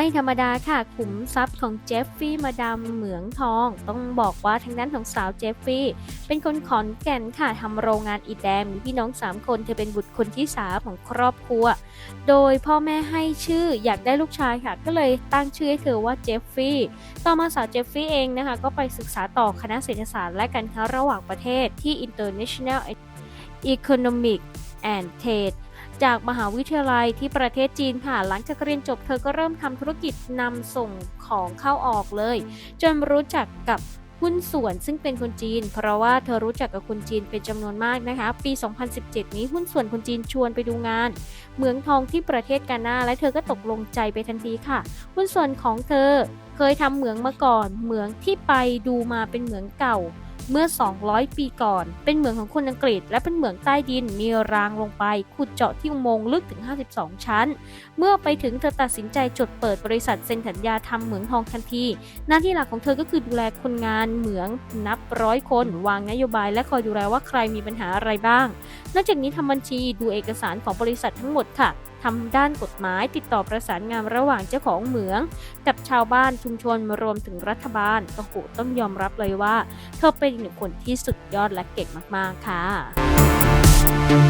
ไม่ธรรมดาค่ะขุมทรัพย์ของเจฟฟี่มาดามเหมืองทอง ต้องบอกว่าทางด้านของสาวเจฟฟี่ เป็นคนขอนแก่นค่ะทำโรงงานอิฐแดงมีพี่น้อง 3 คนเธอเป็นบุตรคนที่สามของครอบครัว โดยพ่อแม่ให้ชื่ออยากได้ลูกชายค่ะ ก็เลยตั้งชื่อให้เธอว่าเจฟฟี่ต่อมาสาวเจฟฟี่เองนะคะ ก็ไปศึกษาต่อคณะเศรษฐศาสตร์และการค้าระหว่างประเทศที่ International Economic and Trade จากมหาวิทยาลัยที่ประเทศจีนค่ะ หลังจากเรียนจบเธอก็เริ่มทำธุรกิจนำส่งของเข้าออกเลย จนรู้จักกับหุ้นส่วนซึ่งเป็นคนจีน เพราะว่าเธอรู้จักกับคนจีนเป็นจำนวนมากนะคะ ปี 2017 นี้หุ้นส่วนคนจีนชวนไปดูงาน เหมืองทองที่ประเทศกานาและเธอก็ตกลงใจไปทันทีค่ะ หุ้นส่วนของเธอ เคยทำเหมืองมาก่อน เหมืองที่ไปดูมาเป็นเหมืองเก่า เมื่อ 200 ปีก่อน เป็นเหมืองของคนอังกฤษ และเป็นเหมืองใต้ดิน มีรางลงไป ขุดเจาะที่อุโมงค์ลึกถึง 52 ชั้น เมื่อไปถึงเธอตัดสินใจจดเปิดบริษัทเซ็นสัญญาทำเหมืองทองทันที หน้าที่หลักของเธอก็คือดูแลคนงานเหมืองนับร้อยคน วางนโยบาย และคอยดูแลว่าใครมีปัญหาอะไรบ้าง นอกจากนี้ทำบัญชีดูเอกสารของบริษัททั้งหมดค่ะทำด้านกฎหมายติดต่อประสานงานระหว่างเจ้าของเหมือง กับชาวบ้านชุมชนรวมถึงรัฐบาลโอ้โหต้องยอมรับเลยว่า เธอเป็นหนึ่งคนที่สุดยอดและเก่งมาก ๆ ค่ะ